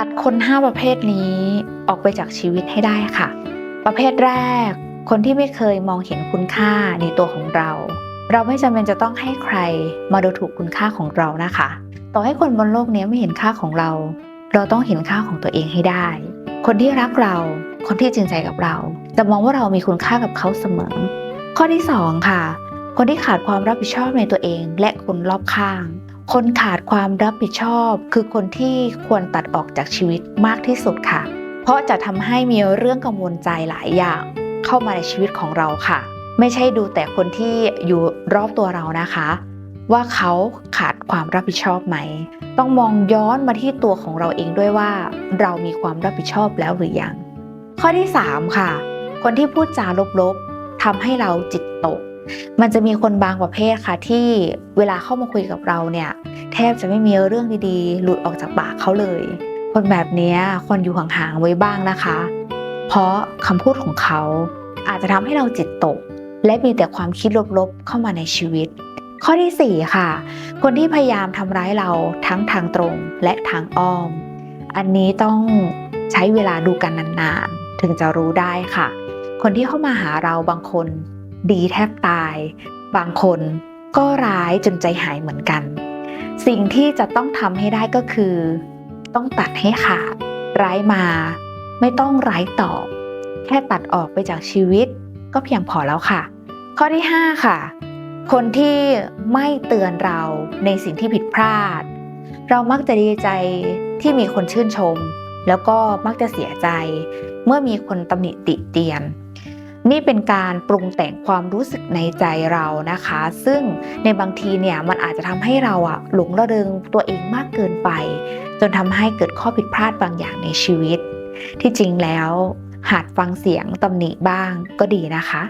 ตัดคน 5 ประเภทนี้ออกไปจากชีวิตให้ได้ค่ะ ประเภทแรก คนที่ไม่เคยมองเห็นคุณค่าในตัวของเรา เราไม่จำเป็นจะต้องให้ใครมาดูถูกคุณค่าของเรานะคะ ต่อให้คนบนโลกนี้ไม่เห็นค่าของเรา เราต้องเห็นค่าของตัวเองให้ได้ คนที่รักเรา คนที่จริงใจกับเรา จะมองว่าเรามีคุณค่ากับเขาเสมอ ข้อที่สองค่ะ คนที่ขาดความรับผิดชอบในตัวเองและคนรอบข้าง คนขาดความรับผิดชอบ คือคนที่ควรตัดออกจากชีวิตมากที่สุดค่ะ เพราะจะทำให้มีเรื่องกังวลใจหลายอย่าง เข้ามาในชีวิตของเราค่ะ ไม่ใช่ดูแต่คนที่อยู่รอบตัวเรานะคะ ว่าเขาขาดความรับผิดชอบไหม ต้องมองย้อนมาที่ตัวของเราเองด้วยว่า เรามีความรับผิดชอบแล้วหรือยัง ข้อที่ 3 ค่ะ คนที่พูดจาลบๆทำให้เราจิตตก มันจะมีคนบางประเภทค่ะที่เวลาเข้ามาคุยกับเราเนี่ย แทบจะไม่มีเรื่องดีๆ หลุดออกจากปากเขาเลย คนแบบนี้ยคนอยู่ห่างๆไว้บ้างนะคะ เพราะคำพูดของเขาอาจจะทำให้เราจิตตก และมีแต่ความคิดลบๆเข้ามาในชีวิต ข้อที่ 4 ค่ะ คนที่พยายามทำร้ายเราทั้งทางตรงและทางอ้อม อันนี้ต้องใช้เวลาดูกันนานๆ ถึงจะรู้ได้ค่ะ คนที่เข้ามาหาเราบางคน ดีแทบตาย บางคนก็ร้ายจนใจหายเหมือนกัน สิ่งที่จะต้องทำให้ได้ก็คือ ต้องตัดให้ขาด ร้ายมา ไม่ต้องร้ายตอบ แค่ตัดออกไปจากชีวิต ก็เพียงพอแล้วค่ะ ข้อที่ 5 ค่ะ คนที่ไม่เตือนเราในสิ่งที่ผิดพลาด เรามักจะดีใจที่มีคนชื่นชม แล้วก็มักจะเสียใจ เมื่อมีคนตำหนิติเตียน นี่เป็นการปรุงแต่งความรู้สึกในใจเรานะคะ ซึ่งในบางทีเนี่ยมันอาจจะทำให้เราอะหลงระเริงตัวเองมากเกินไป จนทำให้เกิดข้อผิดพลาดบางอย่างในชีวิต ที่จริงแล้วหัดฟังเสียงตำหนิบ้างก็ดีนะคะ